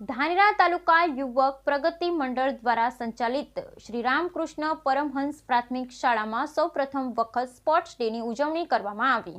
ધાનેરા તાલુકા યુવક પ્રગતિ મંડળ દ્વારા સંચાલિત શ્રી રામકૃષ્ણ પરમહંસ પ્રાથમિક શાળામાં સૌપ્રથમ વખત સ્પોર્ટ્સ ડેની ઉજવણી કરવામાં આવી.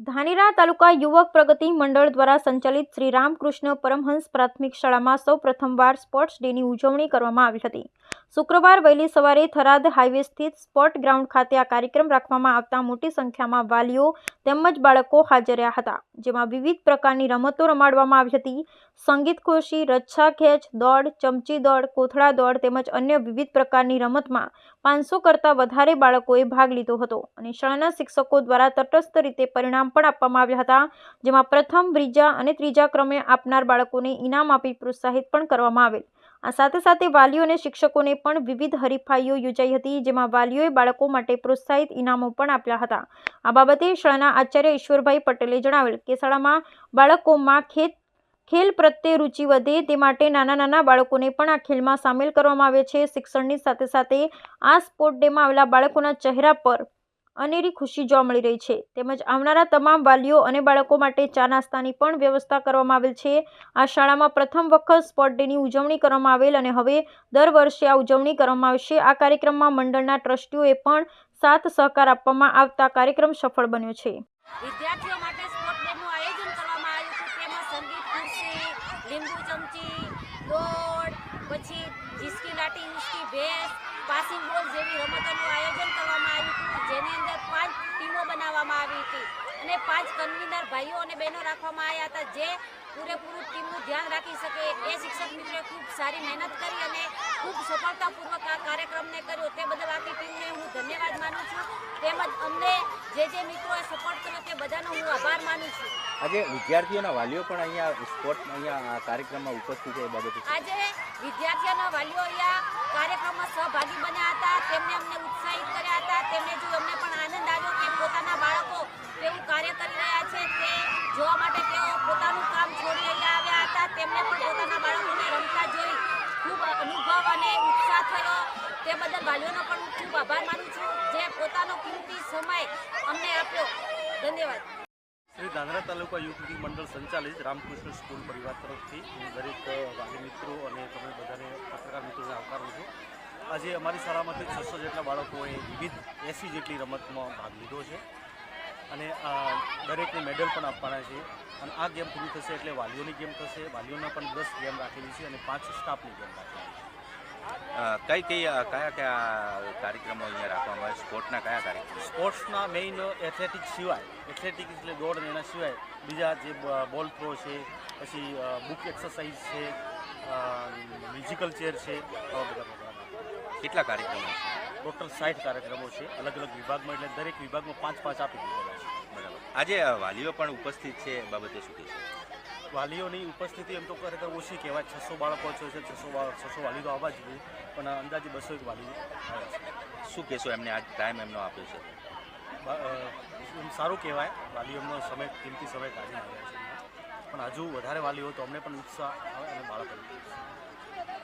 ધાનેરા તાલુકા યુવક પ્રગતિ મંડળ દ્વારા સંચાલિત શ્રી રામકૃષ્ણ પરમહંસ પ્રાથમિક શાળામાં સૌ પ્રથમવાર સ્પોર્ટ્સ ડેની ઉજવણી કરવામાં આવી હતી. શુક્રવાર વહેલી સવારે થરાદ હાઈવે સ્થિત સ્પોર્ટ ગ્રાઉન્ડ ખાતે આ કાર્યક્રમ રાખવામાં આવતા મોટી સંખ્યામાં વાલીઓ તેમજ બાળકો હાજર રહ્યા હતા, જેમાં વિવિધ પ્રકારની રમતો રમાડવામાં આવી હતી. સંગીત ખુરશી, રચ્છા ખેંચ, દોડ, ચમચી દોડ, કોથળા દોડ તેમજ અન્ય વિવિધ પ્રકારની રમતમાં પાંચસો કરતાં વધારે બાળકોએ ભાગ લીધો હતો અને શાળાના શિક્ષકો દ્વારા તટસ્થ રીતે પરિણામ પણ આપવામાં આવ્યા હતા, જેમાં પ્રથમ, બીજા અને ત્રીજા ક્રમે આપનાર બાળકોને ઇનામ આપી પ્રોત્સાહિત પણ કરવામાં આવેલ. આ સાથે સાથે વાલીઓ અને શિક્ષકોને પણ વિવિધ હરીફાઈઓ યોજાઈ હતી, જેમાં વાલીઓએ બાળકો માટે પ્રોત્સાહિત ઇનામો પણ આપ્યા હતા. આ બાબતે શાળાના આચાર્ય ઈશ્વરભાઈ પટેલે જણાવેલ કે, શાળામાં બાળકોમાં ખેત ખેલ પ્રત્યે રુચિ વધે તે માટે નાના નાના બાળકોને પણ આ ખેલમાં સામેલ કરવામાં આવે છે. શિક્ષણની સાથે સાથે આ સ્પોર્ટ ડેમાં આવેલા બાળકોના ચહેરા પર અનેરી ખુશી જોવા મળી રહી છે. તેમજ આવનારા તમામ વાલીઓ અને બાળકો માટે ચા નાસ્તાની પણ વ્યવસ્થા કરવામાં આવેલ છે. આ શાળામાં પ્રથમ વખત સ્પોર્ટ ડેની ઉજવણી કરવામાં આવેલ અને હવે દર વર્ષે આ ઉજવણી કરવામાં આવશે. આ કાર્યક્રમમાં મંડળના ટ્રસ્ટીઓએ પણ સાથ સહકાર આપવામાં આવતા કાર્યક્રમ સફળ બન્યો છે. વિદ્યાર્થીઓ માટે સ્પોર્ટ ડેનું આયોજન કરવામાં આવ્યું હતું તેમાં સંગીત ખુરશી લીંબુ ચમચી દોડ જીસકી લાટી ઉસકી ભેસ, પાસિંગ બોલ જેવી રમતોનું આયોજન કરવામાં આવ્યું હતું. જેની અંદર પાંચ ટીમો બનાવવામાં આવી હતી અને પાંચ કન્વીનર ભાઈઓ અને બહેનો રાખવામાં આવ્યા હતા. જે પૂરેપૂરું ટીમનું ધ્યાન રાખી શકે એ શિક્ષક મિત્રોએ ખૂબ સારી મહેનત કરી અને ખૂબ સફળતાપૂર્વક આ કાર્યક્રમને કર્યો. તે બદલ આખી ટીમને હું ધન્યવાદ માનું છું. તેમજ અમને જે જે મિત્રોએ સપોર્ટ કર્યો તે બધાનો હું આભાર માનું છું. આજે વિદ્યાર્થીઓના વાલીઓ પણ અહીંયા સ્પોર્ટ અહીંયા કાર્યક્રમમાં ઉપસ્થિત છે એ બાબતે આજે વિદ્યાર્થીઓના વાલીઓ અહીંયા કાર્યક્રમમાં સહભાગી બન્યા હતા. તેમને અમને ઉત્સાહિત કર્યા હતા તેમને જોઈ અમને પણ આનંદ આવ્યો કે પોતાના બાળકો કેવું કાર્ય કરી રહ્યા છે તે જોવા માટે તેઓ પોતાનું કામ છોડી અહીંયા આવ્યા હતા તેમને પણ પોતાના બાળકોને રમતા જોઈ ખૂબ અનુભવ અને ઉત્સાહ થયો તે બદલ વાલીઓનો પણ ખૂબ આભાર માનું છું. જે પોતાનો કિંમતી સમય અમને આપ્યો. ધન્યવાદ. શ્રી દાદરા તાલુકા યુવક મંડળ સંચાલિત રામકૃષ્ણ સ્કૂલ પરિવાર તરફથી હું દરેક વાલી મિત્રો અને તમે બધાને પત્રકાર મિત્રોને આવકારું છું. આજે અમારી શાળામાંથી છસો જેટલા બાળકોએ વિવિધ એસી જેટલી રમતમાં ભાગ લીધો છે અને દરેકને મેડલ પણ આપવાના છે. અને આ ગેમ પૂરી થશે એટલે વાલીઓની ગેમ થશે. વાલીઓના પણ દસ ગેમ રાખેલી છે અને પાંચ સ્ટાફની ગેમ રાખેલી છે. કઈ કઈ કયા કયા કાર્યક્રમો અહીંયા રાખવામાં આવે? સ્પોર્ટના કયા કાર્યક્રમો? સ્પોર્ટ્સના મેઇન એથ્લેટિક્સ સિવાય એથ્લેટિક એટલે દોડ ને એના સિવાય બીજા જે બોલ થ્રો છે પછી બુક એક્સરસાઇઝ છે મ્યુઝિકલ ચેર છે આવા બધા કેટલા કાર્યક્રમો છે? ટોટલ સાઠ કાર્યક્રમો છે અલગ અલગ વિભાગમાં એટલે દરેક વિભાગમાં પાંચ પાંચ આપી દીધેલા છે. બરાબર. આજે વાલીઓ પણ ઉપસ્થિત છે બાબતે શું કહેશો? વાલીઓની ઉપસ્થિતિ એમ તો ખરેખર ઓછી કહેવાય. છસો બાળકો છે છસો છસો વાલી તો આવવા જોઈએ પણ અંદાજે બસો એક વાલી શું કહેશો એમને? આજ ટાઈમ એમનો આપ્યો છે. એમ સારું કહેવાય. વાલીઓ એમનો સમય કિંમતી સમય કાઢી આવ્યા છે. પણ હજુ વધારે વાલીઓ તો અમને પણ ઉત્સાહ આવે અને બાળકોને. ઉત્સાહ